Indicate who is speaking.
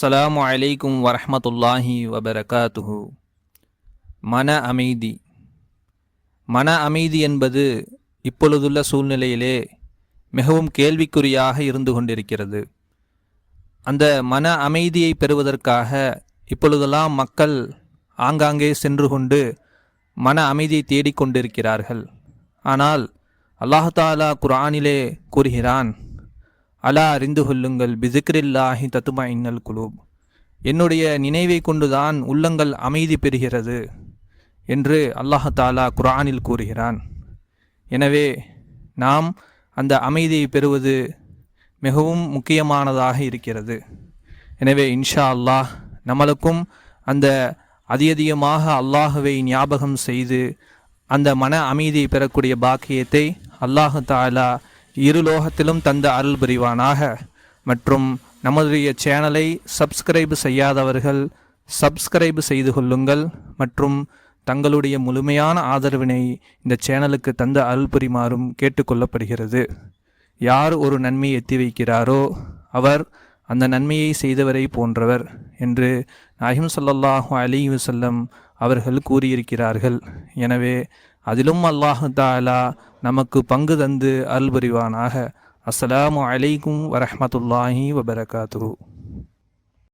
Speaker 1: அஸ்லாம் அலைக்கும் வரமத்துல்லாஹி வபரகாத்துஹு மன அமைதி. மன அமைதி என்பது இப்பொழுதுள்ள சூழ்நிலையிலே மிகவும் கேள்விக்குறியாக இருந்து கொண்டிருக்கிறது. அந்த மன அமைதியை பெறுவதற்காக இப்பொழுதெல்லாம் மக்கள் ஆங்காங்கே சென்று கொண்டு மன அமைதியை தேடிக்கொண்டிருக்கிறார்கள் ஆனால் அல்லாஹாலா குரானிலே கூறுகிறான் அலா அறிந்து கொள்ளுங்கள். பிசிக்ரில்லாஹி தத்துமா இன்னல் குலூப். என்னுடைய நினைவை கொண்டுதான் உள்ளங்கள் அமைதி பெறுகிறது என்று அல்லாஹாலா குரானில் கூறுகிறான். எனவே நாம் அந்த அமைதியை பெறுவது மிகவும் முக்கியமானதாக இருக்கிறது. எனவே இன்ஷா அல்லாஹ் நம்மளுக்கும் அந்த அதிகதிகமாக அல்லாஹுவை ஞாபகம் செய்து அந்த மன அமைதியை பெறக்கூடிய பாக்கியத்தை அல்லாஹு தாலா இருலோகத்திலும் தந்த அருள் புரிவானாக. மற்றும் நமதுடைய சேனலை சப்ஸ்கிரைப் செய்யாதவர்கள் சப்ஸ்கிரைப் செய்து கொள்ளுங்கள். மற்றும் தங்களுடைய முழுமையான ஆதரவினை இந்த சேனலுக்கு தந்த அருள் புரிமாறும் கேட்டுக்கொள்ளப்படுகிறது. யார் ஒரு நன்மையை எத்தி வைக்கிறாரோ அவர் அந்த நன்மையை செய்தவரை போன்றவர் என்று நாஹிம் சல்லாஹூ அலி வசல்லம் அவர்கள் கூறியிருக்கிறார்கள். எனவே அதிலும் அல்லாஹு தாலா நமக்கு பங்கு தந்து அருள்புரிவானாக. அஸ்ஸலாமு அலைக்கும் வரஹ்மத்துல்லாஹி வபரகாத்து